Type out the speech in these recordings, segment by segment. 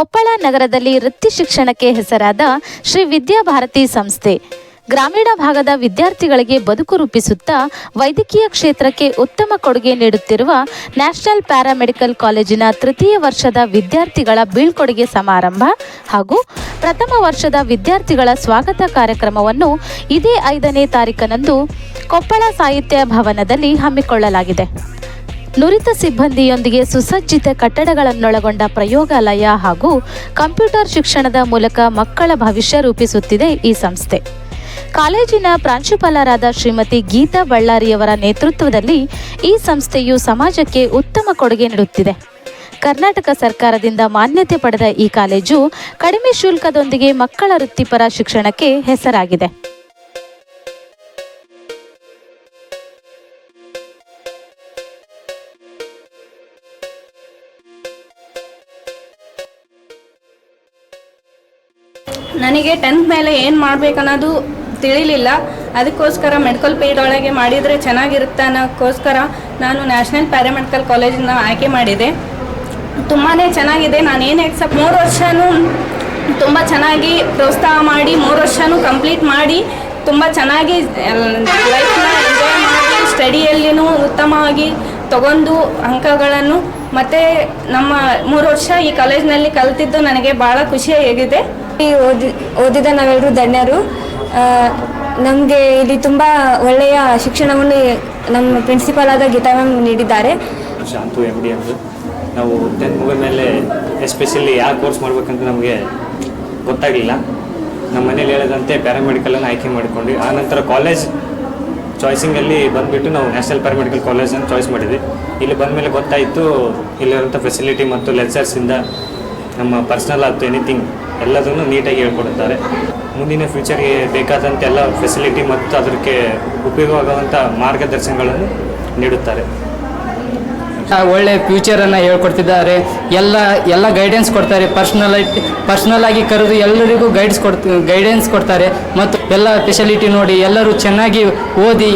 ಕೊಪ್ಪಳ ನಗರದಲ್ಲಿ ವೃತ್ತಿ ಶಿಕ್ಷಣಕ್ಕೆ ಹೆಸರಾದ ಶ್ರೀ ವಿದ್ಯಾಭಾರತಿ ಸಂಸ್ಥೆ. ಗ್ರಾಮೀಣ ಭಾಗದ ವಿದ್ಯಾರ್ಥಿಗಳಿಗೆ ಬದುಕು ರೂಪಿಸುತ್ತಾ ವೈದ್ಯಕೀಯ ಕ್ಷೇತ್ರಕ್ಕೆ ಉತ್ತಮ ಕೊಡುಗೆ ನೀಡುತ್ತಿರುವ ನ್ಯಾಷನಲ್ ಪ್ಯಾರಾಮೆಡಿಕಲ್ ಕಾಲೇಜಿನ ತೃತೀಯ ವರ್ಷದ ವಿದ್ಯಾರ್ಥಿಗಳ ಬೀಳ್ಕೊಡುಗೆ ಸಮಾರಂಭ ಹಾಗೂ ಪ್ರಥಮ ವರ್ಷದ ವಿದ್ಯಾರ್ಥಿಗಳ ಸ್ವಾಗತ ಕಾರ್ಯಕ್ರಮವನ್ನು ಇದೇ ಐದನೇ ತಾರೀಕನಂದು ಕೊಪ್ಪಳ ಸಾಹಿತ್ಯ ಭವನದಲ್ಲಿ ಹಮ್ಮಿಕೊಳ್ಳಲಾಗಿದೆ. ನುರಿತ ಸಿಬ್ಬಂದಿಯೊಂದಿಗೆ ಸುಸಜ್ಜಿತ ಕಟ್ಟಡಗಳನ್ನೊಳಗೊಂಡ ಪ್ರಯೋಗಾಲಯ ಹಾಗೂ ಕಂಪ್ಯೂಟರ್ ಶಿಕ್ಷಣದ ಮೂಲಕ ಮಕ್ಕಳ ಭವಿಷ್ಯ ರೂಪಿಸುತ್ತಿದೆ ಈ ಸಂಸ್ಥೆ. ಕಾಲೇಜಿನ ಪ್ರಾಂಶುಪಾಲರಾದ ಶ್ರೀಮತಿ ಗೀತಾ ಬಳ್ಳಾರಿಯವರ ನೇತೃತ್ವದಲ್ಲಿ ಈ ಸಂಸ್ಥೆಯು ಸಮಾಜಕ್ಕೆ ಉತ್ತಮ ಕೊಡುಗೆ ನೀಡುತ್ತಿದೆ. ಕರ್ನಾಟಕ ಸರ್ಕಾರದಿಂದ ಮಾನ್ಯತೆ ಪಡೆದ ಈ ಕಾಲೇಜು ಕಡಿಮೆ ಶುಲ್ಕದೊಂದಿಗೆ ಮಕ್ಕಳ ವೃತ್ತಿಪರ ಶಿಕ್ಷಣಕ್ಕೆ ಹೆಸರಾಗಿದೆ. ನನಗೆ ಟೆಂತ್ ಮೇಲೆ ಏನು ಮಾಡಬೇಕನ್ನೋದು ತಿಳಿಲಿಲ್ಲ. ಅದಕ್ಕೋಸ್ಕರ ಮೆಡಿಕಲ್ ಫೀಲ್ಡ್ ಒಳಗೆ ಮಾಡಿದರೆ ಚೆನ್ನಾಗಿರುತ್ತೆ ಅನ್ನೋಕ್ಕೋಸ್ಕರ ನಾನು ನ್ಯಾಷನಲ್ ಪ್ಯಾರಾಮೆಡಿಕಲ್ ಕಾಲೇಜನ್ನ ಆಯ್ಕೆ ಮಾಡಿದೆ. ತುಂಬಾ ಚೆನ್ನಾಗಿದೆ. ನಾನು ಏನು ಎಕ್ಸೆಪ್ಟ್ ಮೂರು ವರ್ಷನೂ ತುಂಬ ಚೆನ್ನಾಗಿ ಪ್ರೋತ್ಸಾಹ ಮಾಡಿ, ಮೂರು ವರ್ಷನೂ ಕಂಪ್ಲೀಟ್ ಮಾಡಿ, ತುಂಬ ಚೆನ್ನಾಗಿ ಲೈಫ್ನ ಎಂಜಾಯ್ ಮಾಡಿ ಸ್ಟಡಿಯಲ್ಲಿನೂ ಉತ್ತಮವಾಗಿ ತಗೊಂಡು ಅಂಕಗಳನ್ನು ಮತ್ತು ನಮ್ಮ ಮೂರು ವರ್ಷ ಈ ಕಾಲೇಜಿನಲ್ಲಿ ಕಲಿತಿದ್ದು ನನಗೆ ಭಾಳ ಖುಷಿಯಾಗಿದೆ. ಓದಿ ಓದಿದ ನಾವೆಲ್ಲರೂ ಧನ್ಯರು ನಮಗೆ ಇಲ್ಲಿ ತುಂಬ ಒಳ್ಳೆಯ ಶಿಕ್ಷಣವನ್ನು ನಮ್ಮ ಪ್ರಿನ್ಸಿಪಾಲ್ ಆದ ಗೀತಾ ಮ್ಯಾಮ್ ನೀಡಿದ್ದಾರೆ. ಶಾಂತು ಎಂ ಡಿ ಅವರು ನಾವು ಟೆಂತ್ ಮುಗಿದ ಮೇಲೆ ಎಸ್ಪೆಷಲಿ ಯಾವ ಕೋರ್ಸ್ ಮಾಡಬೇಕಂತ ನಮಗೆ ಗೊತ್ತಾಗಲಿಲ್ಲ. ನಮ್ಮ ಮನೇಲಿ ಹೇಳದಂತೆ ಪ್ಯಾರಾಮೆಡಿಕಲನ್ನು ಆಯ್ಕೆ ಮಾಡಿಕೊಂಡ್ವಿ. ನಂತರ ಕಾಲೇಜ್ ಚಾಯ್ಸಿಂಗಲ್ಲಿ ಬಂದುಬಿಟ್ಟು ನಾವು ನ್ಯಾಷನಲ್ ಪ್ಯಾರಾಮೆಡಿಕಲ್ ಕಾಲೇಜನ್ನು ಚಾಯ್ಸ್ ಮಾಡಿದ್ವಿ. ಇಲ್ಲಿ ಬಂದ ಮೇಲೆ ಗೊತ್ತಾಯಿತು, ಇಲ್ಲಿರುವಂಥ ಫೆಸಿಲಿಟಿ ಮತ್ತು ಲೆಕ್ಚರ್ಸಿಂದ ನಮ್ಮ ಪರ್ಸ್ನಲ್ ಆಗ್ತು ಎನಿಥಿಂಗ್ ಎಲ್ಲದನ್ನು ನೀಟಾಗಿ ಹೇಳ್ಕೊಡುತ್ತಾರೆ. ಮುಂದಿನ ಫ್ಯೂಚರ್ಗೆ ಬೇಕಾದಂಥ ಎಲ್ಲ ಫೆಸಿಲಿಟಿ ಮತ್ತು ಅದಕ್ಕೆ ಉಪಯೋಗವಾಗುವಂಥ ಮಾರ್ಗದರ್ಶನಗಳನ್ನು ನೀಡುತ್ತಾರೆ. ಒಳ್ಳೆ ಫ್ಯೂಚರನ್ನು ಹೇಳ್ಕೊಡ್ತಿದ್ದಾರೆ. ಎಲ್ಲ ಎಲ್ಲ ಗೈಡೆನ್ಸ್ ಕೊಡ್ತಾರೆ. ಪರ್ಸ್ನಲ್ ಪರ್ಸ್ನಲ್ ಆಗಿ ಕರೆದು ಎಲ್ಲರಿಗೂ ಗೈಡ್ಸ್ ಕೊಡ್ ಗೈಡೆನ್ಸ್ ಕೊಡ್ತಾರೆ. ಮತ್ತು ಎಲ್ಲ ಫೆಸಿಲಿಟಿ ನೋಡಿ ಎಲ್ಲರೂ ಚೆನ್ನಾಗಿ ಓದಿ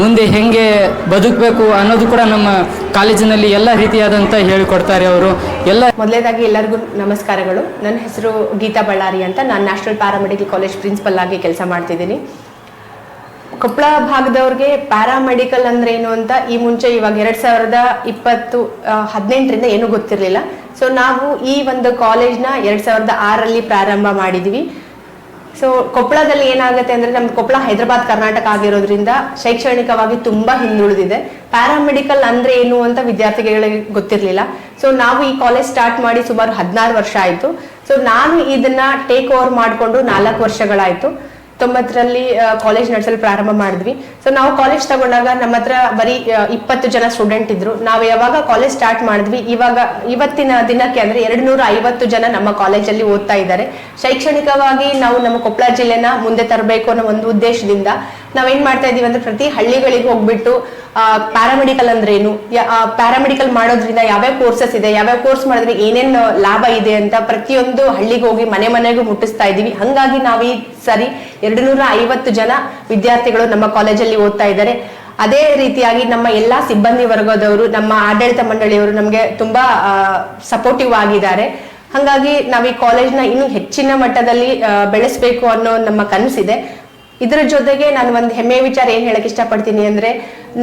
ಮುಂದೆ ಹೇಗೆ ಬದುಕಬೇಕು ಅನ್ನೋದು ಕೂಡ ನಮ್ಮ ಕಾಲೇಜಿನಲ್ಲಿ ಎಲ್ಲ ರೀತಿಯಾದಂಥ ಹೇಳಿಕೊಡ್ತಾರೆ ಅವರು. ಎಲ್ಲ ಮೊದಲನೇದಾಗಿ ಎಲ್ಲರಿಗೂ ನಮಸ್ಕಾರಗಳು. ನನ್ನ ಹೆಸರು ಗೀತಾ ಬಳ್ಳಾರಿ ಅಂತ. ನಾನು ನ್ಯಾಷನಲ್ ಪ್ಯಾರಾಮೆಡಿಕಲ್ ಕಾಲೇಜ್ ಪ್ರಿನ್ಸಿಪಲ್ ಆಗಿ ಕೆಲಸ ಮಾಡ್ತಿದ್ದೀನಿ. ಕೊಪ್ಪಳ ಭಾಗದವ್ರಿಗೆ ಪ್ಯಾರಾಮೆಡಿಕಲ್ ಅಂದ್ರೆ ಏನು ಅಂತ ಈ ಮುಂಚೆ ಇವಾಗ ಎರಡ್ ಸಾವಿರದ ಇಪ್ಪತ್ತು ಹದಿನೆಂಟರಿಂದ ಏನೂ ಗೊತ್ತಿರಲಿಲ್ಲ. ಸೊ ನಾವು ಈ ಒಂದು ಕಾಲೇಜ್ನ ಎರಡ್ ಸಾವಿರದ ಆರಲ್ಲಿ ಪ್ರಾರಂಭ ಮಾಡಿದ್ವಿ. ಸೊ ಕೊಪ್ಪಳದಲ್ಲಿ ಏನಾಗುತ್ತೆ ಅಂದ್ರೆ ನಮ್ದು ಕೊಪ್ಪಳ ಹೈದರಾಬಾದ್ ಕರ್ನಾಟಕ ಆಗಿರೋದ್ರಿಂದ ಶೈಕ್ಷಣಿಕವಾಗಿ ತುಂಬಾ ಹಿಂದುಳಿದಿದೆ. ಪ್ಯಾರಾಮೆಡಿಕಲ್ ಅಂದ್ರೆ ಏನು ಅಂತ ವಿದ್ಯಾರ್ಥಿಗಳಿಗೆ ಗೊತ್ತಿರಲಿಲ್ಲ. ಸೊ ನಾವು ಈ ಕಾಲೇಜ್ ಸ್ಟಾರ್ಟ್ ಮಾಡಿ ಸುಮಾರು ಹದಿನಾರು ವರ್ಷ ಆಯ್ತು. ಸೊ ನಾನು ಇದನ್ನ ಟೇಕ್ ಓವರ್ ಮಾಡಿಕೊಂಡು ನಾಲ್ಕು ವರ್ಷಗಳಾಯಿತು. ತೊಂಬತ್ತರಲ್ಲಿ ಕಾಲೇಜ್ ನಡೆಸಲು ಪ್ರಾರಂಭ ಮಾಡಿದ್ವಿ. ಸೊ ನಾವು ಕಾಲೇಜ್ ತಗೊಂಡಾಗ ನಮ್ಮ ಹತ್ರ ಬರೀ ಇಪ್ಪತ್ತು ಜನ ಸ್ಟೂಡೆಂಟ್ ಇದ್ರು. ನಾವು ಯಾವಾಗ ಕಾಲೇಜ್ ಸ್ಟಾರ್ಟ್ ಮಾಡಿದ್ವಿ, ಇವಾಗ, ಇವತ್ತಿನ ದಿನಕ್ಕೆ ಅಂದ್ರೆ ಎರಡು ನೂರ ಐವತ್ತು ಜನ ನಮ್ಮ ಕಾಲೇಜಲ್ಲಿ ಓದ್ತಾ ಇದ್ದಾರೆ. ಶೈಕ್ಷಣಿಕವಾಗಿ ನಾವು ನಮ್ಮ ಕೊಪ್ಪಳ ಜಿಲ್ಲೆನ ಮುಂದೆ ತರಬೇಕು ಅನ್ನೋ ಒಂದು ಉದ್ದೇಶದಿಂದ ನಾವೇನ್ ಮಾಡ್ತಾ ಇದೀವಿ ಅಂದ್ರೆ ಪ್ರತಿ ಹಳ್ಳಿಗಳಿಗೆ ಹೋಗ್ಬಿಟ್ಟು ಪ್ಯಾರಾಮೆಡಿಕಲ್ ಅಂದ್ರೆ ಏನು ಪ್ಯಾರಾಮೆಡಿಕಲ್ ಮಾಡೋದ್ರಿಂದ ಯಾವ್ಯಾವ ಕೋರ್ಸಸ್ ಇದೆ, ಯಾವ್ಯಾವ ಕೋರ್ಸ್ ಮಾಡಿದ್ರೆ ಏನೇನ್ ಲಾಭ ಇದೆ ಅಂತ ಪ್ರತಿಯೊಂದು ಹಳ್ಳಿಗೆ ಹೋಗಿ ಮನೆ ಮನೆಗೂ ಮುಟ್ಟಿಸ್ತಾ ಇದೀವಿ. ಹಂಗಾಗಿ ನಾವು ಈ ಸರಿ ಎರಡು ನೂರ ಐವತ್ತು ಜನ ವಿದ್ಯಾರ್ಥಿಗಳು ನಮ್ಮ ಕಾಲೇಜಲ್ಲಿ ಓದ್ತಾ ಇದ್ದಾರೆ. ಅದೇ ರೀತಿಯಾಗಿ ನಮ್ಮ ಎಲ್ಲಾ ಸಿಬ್ಬಂದಿ ವರ್ಗದವರು, ನಮ್ಮ ಆಡಳಿತ ಮಂಡಳಿಯವರು ನಮಗೆ ತುಂಬಾ ಸಪೋರ್ಟಿವ್ ಆಗಿದ್ದಾರೆ. ಹಾಗಾಗಿ ನಾವು ಈ ಕಾಲೇಜ್ನ ಇನ್ನೂ ಹೆಚ್ಚಿನ ಮಟ್ಟದಲ್ಲಿ ಬೆಳೆಸಬೇಕು ಅನ್ನೋ ನಮ್ಮ ಕನಸಿದೆ. ಇದರ ಜೊತೆಗೆ ನಾನು ಒಂದು ಹೆಮ್ಮೆಯ ವಿಚಾರ ಏನ್ ಹೇಳಕ್ ಇಷ್ಟಪಡ್ತೀನಿ ಅಂದ್ರೆ,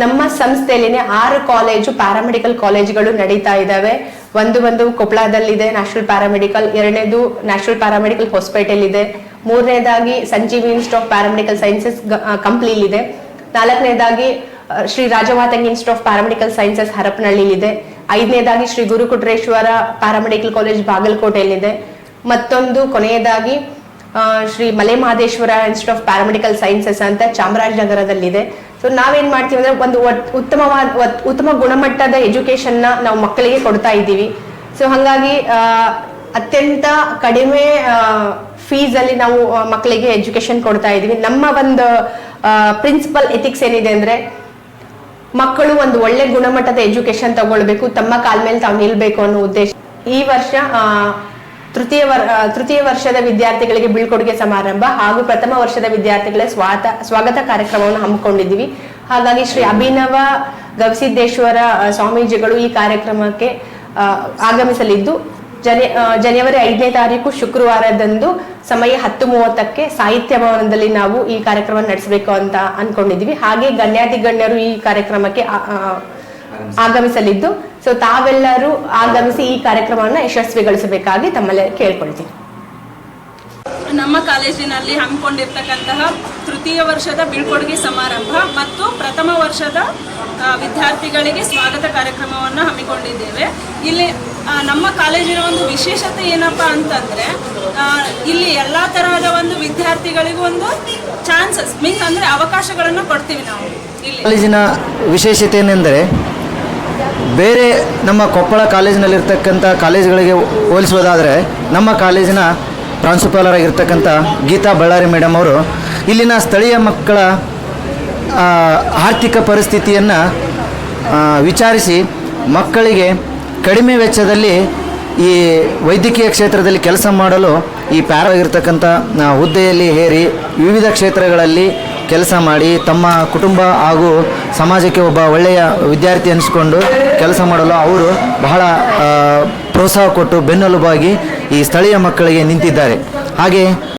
ನಮ್ಮ ಸಂಸ್ಥೆಯಲ್ಲಿನೇ ಆರು ಕಾಲೇಜು ಪ್ಯಾರಾಮೆಡಿಕಲ್ ಕಾಲೇಜುಗಳು ನಡೀತಾ ಇದ್ದಾವೆ ಒಂದು ಒಂದು ಕೊಪ್ಪಳದಲ್ಲಿದೆ ನ್ಯಾಷನಲ್ ಪ್ಯಾರಾಮೆಡಿಕಲ್ ಎರಡನೇದು ನ್ಯಾಷನಲ್ ಪ್ಯಾರಾಮೆಡಿಕಲ್ ಹಾಸ್ಪಿಟಲ್ ಇದೆ. ಮೂರನೇದಾಗಿ Sanjeevi institute of paramedical sciences ಕಂಪ್ಲಿಲಿದೆ ನಾಲ್ಕನೇದಾಗಿ Shri Rajavatangi institute of paramedical sciences ಹರಪನಹಳ್ಳಿಲಿದೆ. ಐದನೇದಾಗಿ ಶ್ರೀ ಗುರುಕುಟ್ರೇಶ್ವರ ಪ್ಯಾರಾಮೆಡಿಕಲ್ ಕಾಲೇಜ್ ಬಾಗಲಕೋಟೆಯಲ್ಲಿದೆ. ಮತ್ತೊಂದು ಕೊನೆಯದಾಗಿ Shri Male Mahadeshwara institute of paramedical sciences ಅಂತ ಚಾಮರಾಜನಗರದಲ್ಲಿದೆ. ಸೊ ನಾವೇನ್ ಮಾಡ್ತೀವಿ ಅಂದ್ರೆ ಒಂದು ಉತ್ತಮವಾದ ಉತ್ತಮ ಗುಣಮಟ್ಟದ ಎಜುಕೇಶನ್ ನಾವು ಮಕ್ಕಳಿಗೆ ಕೊಡ್ತಾ ಇದ್ದೀವಿ. ಸೊ ಹಂಗಾಗಿ ಅತ್ಯಂತ ಕಡಿಮೆ ಫೀಸ್ ಅಲ್ಲಿ ನಾವು ಮಕ್ಕಳಿಗೆ ಎಜುಕೇಶನ್ ಕೊಡ್ತಾ ಇದ್ದೀವಿ. ನಮ್ಮ ಒಂದು ಪ್ರಿನ್ಸಿಪಲ್ ಎಥಿಕ್ಸ್ ಏನಿದೆ ಅಂದ್ರೆ, ಮಕ್ಕಳು ಒಂದು ಒಳ್ಳೆ ಗುಣಮಟ್ಟದ ಎಜುಕೇಶನ್ ತಗೊಳ್ಬೇಕು, ತಮ್ಮ ಕಾಲ ಮೇಲೆ ತಾವು ನಿಲ್ಬೇಕು ಅನ್ನೋ ಉದ್ದೇಶ. ಈ ವರ್ಷ ತೃತೀಯ ತೃತೀಯ ವರ್ಷದ ವಿದ್ಯಾರ್ಥಿಗಳಿಗೆ ಬೀಳ್ಕೊಡುಗೆ ಸಮಾರಂಭ ಹಾಗೂ ಪ್ರಥಮ ವರ್ಷದ ವಿದ್ಯಾರ್ಥಿಗಳ ಸ್ವಾತ, ಸ್ವಾಗತ ಕಾರ್ಯಕ್ರಮವನ್ನು ಹಮ್ಮಿಕೊಂಡಿದ್ದೀವಿ. ಹಾಗಾಗಿ ಶ್ರೀ ಅಭಿನವ ಗವಿಸಿದ್ದೇಶ್ವರ ಸ್ವಾಮೀಜಿಗಳು ಈ ಕಾರ್ಯಕ್ರಮಕ್ಕೆ ಆಗಮಿಸಲಿದ್ದು, ಜನ ಜನವರಿ ಐದನೇ ತಾರೀಕು ಶುಕ್ರವಾರದಂದು ಸಮಯ ಹತ್ತು ಮೂವತ್ತಕ್ಕೆ ಸಾಹಿತ್ಯ ಭವನದಲ್ಲಿ ನಾವು ಈ ಕಾರ್ಯಕ್ರಮ ನಡೆಸಬೇಕು ಅಂತ ಅನ್ಕೊಂಡಿದ್ವಿ ಹಾಗೆ ಗಣ್ಯಾತಿ ಗಣ್ಯರು ಈ ಕಾರ್ಯಕ್ರಮಕ್ಕೆ ಆಗಮಿಸಲಿದ್ದು. ಸೊ ತಾವೆಲ್ಲರೂ ಆಗಮಿಸಿ ಈ ಕಾರ್ಯಕ್ರಮವನ್ನು ಯಶಸ್ವಿಗೊಳಿಸಬೇಕಾಗಿ ತಮ್ಮಲ್ಲಿ ಕೇಳ್ಕೊಳ್ತೀನಿ. ನಮ್ಮ ಕಾಲೇಜಿನಲ್ಲಿ ಹಮ್ಮಿಕೊಂಡಿರ್ತಕ್ಕಂತಹ ತೃತೀಯ ವರ್ಷದ ಬೀಳ್ಕೊಡುಗೆ ಸಮಾರಂಭ ಮತ್ತು ಪ್ರಥಮ ವರ್ಷದ ಆ, ವಿದ್ಯಾರ್ಥಿಗಳಿಗೆ ಸ್ವಾಗತ ಕಾರ್ಯಕ್ರಮವನ್ನು ಹಮ್ಮಿಕೊಂಡಿದ್ದೇವೆ. ಇಲ್ಲಿ ಆ, ನಮ್ಮ ಕಾಲೇಜಿನ ಒಂದು ವಿಶೇಷತೆ ಏನಪ್ಪ ಅಂತಂದ್ರೆ ಇಲ್ಲಿ ಎಲ್ಲ ತರಹದ ಒಂದು ವಿದ್ಯಾರ್ಥಿಗಳಿಗೂ ಒಂದು ಚಾನ್ಸಸ್ ಮೀನ್ಸ್ ಅಂದ್ರೆ ಅವಕಾಶಗಳನ್ನು ಕೊಡ್ತೀವಿ ನಾವು ಇಲ್ಲಿ. ಕಾಲೇಜಿನ ವಿಶೇಷತೆ ಏನೆಂದರೆ ಬೇರೆ ನಮ್ಮ ಕೊಪ್ಪಳ ಕಾಲೇಜಿನಲ್ಲಿರ್ತಕ್ಕಂಥ ಕಾಲೇಜುಗಳಿಗೆ ಹೋಲಿಸೋದಾದರೆ ನಮ್ಮ ಕಾಲೇಜಿನ ಪ್ರಾಂಶುಪಾಲರಾಗಿರ್ತಕ್ಕಂಥ ಗೀತಾ ಬಳ್ಳಾರಿ ಮೇಡಮ್ ಅವರು ಇಲ್ಲಿನ ಸ್ಥಳೀಯ ಮಕ್ಕಳ ಆರ್ಥಿಕ ಪರಿಸ್ಥಿತಿಯನ್ನು ವಿಚಾರಿಸಿ ಮಕ್ಕಳಿಗೆ ಕಡಿಮೆ ವೆಚ್ಚದಲ್ಲಿ ಈ ವೈದ್ಯಕೀಯ ಕ್ಷೇತ್ರದಲ್ಲಿ ಕೆಲಸ ಮಾಡಲು ಈ ಪ್ಯಾರಾಗಿರ್ತಕ್ಕಂಥ ಹುದ್ದೆಯಲ್ಲಿ ಹೇರಿ ವಿವಿಧ ಕ್ಷೇತ್ರಗಳಲ್ಲಿ ಕೆಲಸ ಮಾಡಿ ತಮ್ಮ ಕುಟುಂಬ ಹಾಗೂ ಸಮಾಜಕ್ಕೆ ಒಬ್ಬ ಒಳ್ಳೆಯ ವಿದ್ಯಾರ್ಥಿ ಅನಿಸ್ಕೊಂಡು ಕೆಲಸ ಮಾಡಲು ಅವರು ಬಹಳ ಪ್ರೋತ್ಸಾಹ ಕೊಟ್ಟು ಬೆನ್ನೆಲುಬಾಗಿ ಈ ಸ್ಥಳೀಯ ಮಕ್ಕಳಿಗೆ ನಿಂತಿದ್ದಾರೆ. ಹಾಗೆ